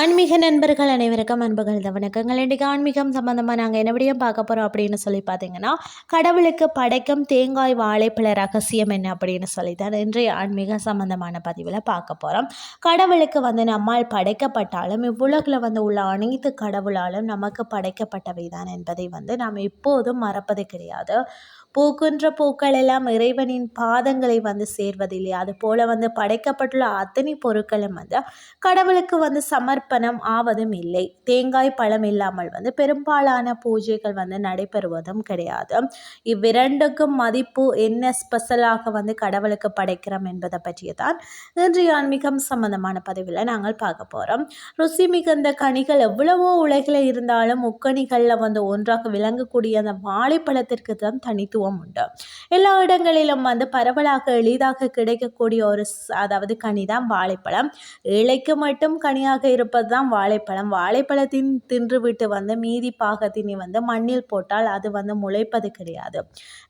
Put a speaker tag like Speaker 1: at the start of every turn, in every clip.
Speaker 1: ஆன்மீக நண்பர்கள் அனைவருக்கும் அன்புகள். வணக்கங்கள். இன்றைக்கு ஆன்மீகம் சம்மந்தமாக நாங்கள் என்னபடியும் பார்க்க போகிறோம் அப்படின்னு சொல்லி பார்த்தீங்கன்னா கடவுளுக்கு படைக்கும் தேங்காய் வாழைப்பழ ரகசியம் என்ன அப்படின்னு சொல்லி தான் இன்றைய ஆன்மீக சம்மந்தமான பதிவில் பார்க்க போகிறோம் கடவுளுக்கு வந்து நம்மால் படைக்கப்பட்டாலும் இவ்வுலகில் வந்து உள்ள அனைத்து கடவுளாலும் நமக்கு படைக்கப்பட்டவை தான் என்பதை வந்து நாம் எப்போதும் மறப்பது கிடையாது. பூக்கின்ற பூக்கள் எல்லாம் இறைவனின் பாதங்களை வந்து சேர்வதில்லை அது போல வந்து படைக்கப்பட்டுள்ள அத்தனை பொருட்களும் வந்து கடவுளுக்கு வந்து சமர்ப்பணம் ஆவதும் இல்லை. தேங்காய் பழம் இல்லாமல் வந்து பெரும்பாலான பூஜைகள் வந்து நடைபெறுவதும் கிடையாது. இவ்விரண்டுக்கும் மதிப்பு என்ன ஸ்பெஷலாக வந்து கடவுளுக்கு படைக்கிறோம் என்பதை பற்றிய தான் இன்றைய ஆன்மீகம் சம்பந்தமான பதிவில் நாங்கள் பார்க்க போகிறோம் ருசி மிகுந்த கனிகள் எவ்வளவோ உலகில் இருந்தாலும் முக்கணிகளில் வந்து ஒன்றாக விளங்கக்கூடிய அந்த வாழைப்பழத்திற்கு தான் தனித்துவம் முக்கியத்துவம் உண்டு. எல்லா இடங்களிலும் வந்து பரவலாக எளிதாக கிடைக்கக்கூடிய ஒரு அதாவது கனி தான் வாழைப்பழம். இலைக்கு மட்டும் கனியாக இருப்பது தான் வாழைப்பழம். வாழைப்பழத்தின் தின்றுவிட்டு வந்து மீதி பாகத்தினை வந்து மண்ணில் போட்டால் அது வந்து முளைப்பது கிடையாது.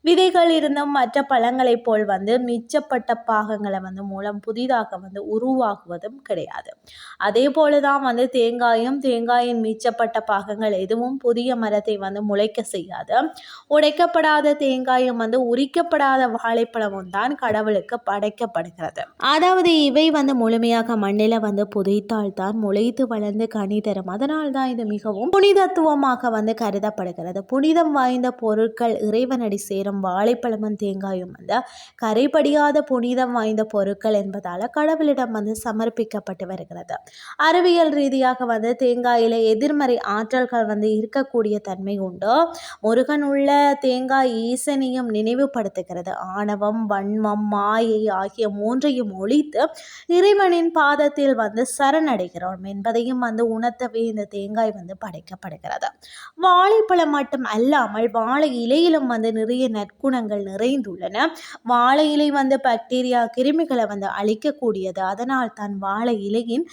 Speaker 1: விதைகள் இருந்தும் மற்ற பழங்களைப் போல் வந்து மிச்சப்பட்ட பாகங்களை வந்து மூலம் புதிதாக வந்து உருவாகுவதும் கிடையாது. அதே போல தான் வந்து தேங்காயும் தேங்காயின் மிச்சப்பட்ட பாகங்கள் எதுவும் புதிய மரத்தை வந்து முளைக்க செய்யாது. உடைக்கப்படாத தேங்காய் வெங்காயம் வந்து உரிக்கப்படாத வாழைப்பழமும் தான் கடவுளுக்கு படைக்கப்படுகிறது. அதாவது இவை வந்து முழுமையாக மண்ணில் வந்து புதைத்தால் தான் முளைத்து வளர்ந்து கனி தரும். அதனால் தான் இது மிகவும் புனிதத்துவமாக வந்து கருதப்படுகிறது. புனிதம் வாய்ந்த பொருட்கள் இறைவனடி சேரும் வாழைப்பழமும் தேங்காயும் வந்து கரைபடியாத புனிதம் வாய்ந்த பொருட்கள் என்பதால் கடவுளிடம் வந்து சமர்ப்பிக்கப்பட்டு வருகிறது. அறிவியல் ரீதியாக வந்து தேங்காயில எதிர்மறை ஆற்றல்கள் வந்து இருக்கக்கூடிய தன்மை உண்டு? முருகன் உள்ள தேங்காய் ஈச ஈசனையும் நினைவுபடுத்துகிறது. ஆணவம் வன்மம் மாயை ஆகிய மூன்றையும் ஒழித்து இறைவனின் பாதத்தில் வந்து சரணடைகிறோம் என்பதையும் வந்து உணர்த்தவே இந்த தேங்காய் வந்து படைக்கப்படுகிறது. வாழைப்பழம் மட்டும் அல்லாமல் வாழை இலையிலும் வந்து நிறைய நற்குணங்கள் நிறைந்துள்ளன. வாழை இலை வந்து பாக்டீரியா கிருமிகளை வந்து அழிக்கக்கூடியது. அதனால் தான் வாழை இலையின்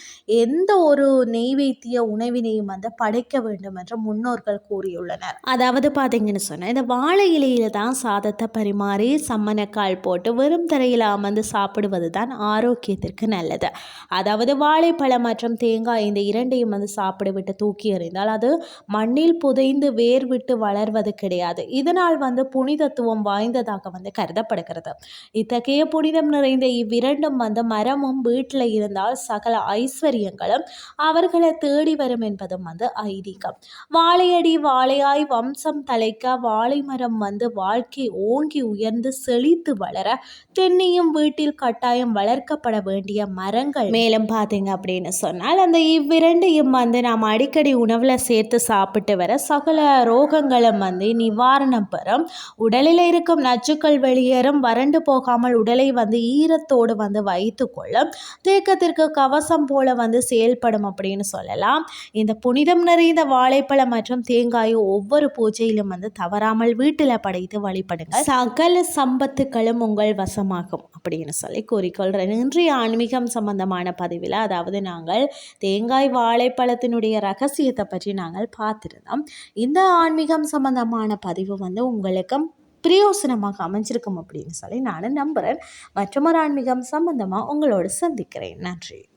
Speaker 1: எந்த ஒரு நெய்வேத்திய உணவினையும் வந்து படைக்க வேண்டும் என்று முன்னோர்கள் கூறியுள்ளனர். அதாவது பார்த்தீங்கன்னு சொன்னால் இந்த வாழை இலையில தான் தான் சாதத்தை பரிமாறி சம்மணக்கால் போட்டு வெறும் தரையில் அமர்ந்து சாப்பிடுவது தான் ஆரோக்கியத்திற்கு நல்லது. அதாவது வாழைப்பழம் மற்றும் தேங்காய் இந்த இரண்டையும் வந்து சாப்பிடுவிட்டு தூக்கி எறிந்தால் அது மண்ணில் புதைந்து வேர் விட்டு வளர்வது கிடையாது. இதனால் வந்து புனிதத்துவம் வாய்ந்ததாக வந்து கருதப்படுகிறது. இத்தகைய புனிதம் நிறைந்த இவ்விரண்டும் வந்து மரமும் வீட்டில் இருந்தால் சகல ஐஸ்வர்யங்களும் அவர்களை தேடி வரும் என்பதும் வந்து ஐதீகம். வாழையடி வாழையாய் வம்சம் தலைக்க வாழை மரம் வந்து வாழ் வாழ்க்கை ஓங்கி உயர்ந்து செழித்து வளர தென்னையும் வீட்டில் கட்டாயம் வளர்க்கப்பட வேண்டிய மரங்கள். மேலும் பார்த்தீங்க அப்படின்னு சொன்னால் அந்த இவ்விரண்டையும் வந்து நாம் அடிக்கடி உணவில் சேர்த்து சாப்பிட்டு வர சகல ரோகங்களும் வந்து நிவாரணம் பெறும். உடலில் இருக்கும் நச்சுக்கள் வெளியேறும் வறண்டு போகாமல் உடலை வந்து ஈரத்தோடு வந்து வைத்து கொள்ளும். தேக்கத்திற்கு கவசம் போல வந்து செயல்படும் அப்படின்னு சொல்லலாம். இந்த புனிதம் நிறைந்த வாழைப்பழம் மற்றும் தேங்காய் ஒவ்வொரு பூஜையிலும் வந்து தவறாமல் வீட்டில் படைத்து வழிபடுங்க சகல சம்பத்துக்களும் உங்கள் வசமாகும் அப்படின்னு சொல்லி கூறிக்கொள்கிறேன் இன்றைய ஆன்மீகம் சம்பந்தமான பதிவில் அதாவது நாங்கள் தேங்காய் வாழைப்பழத்தினுடைய ரகசியத்தை பற்றி நாங்கள் பார்த்துருந்தோம். இந்த ஆன்மீகம் சம்பந்தமான பதிவு வந்து உங்களுக்கும் பிரயோசனமாக அமைஞ்சிருக்கும் அப்படின்னு சொல்லி நான் நம்புகிறேன் மற்றொரு ஆன்மீகம் சம்பந்தமாக உங்களோடு சந்திக்கிறேன். நன்றி.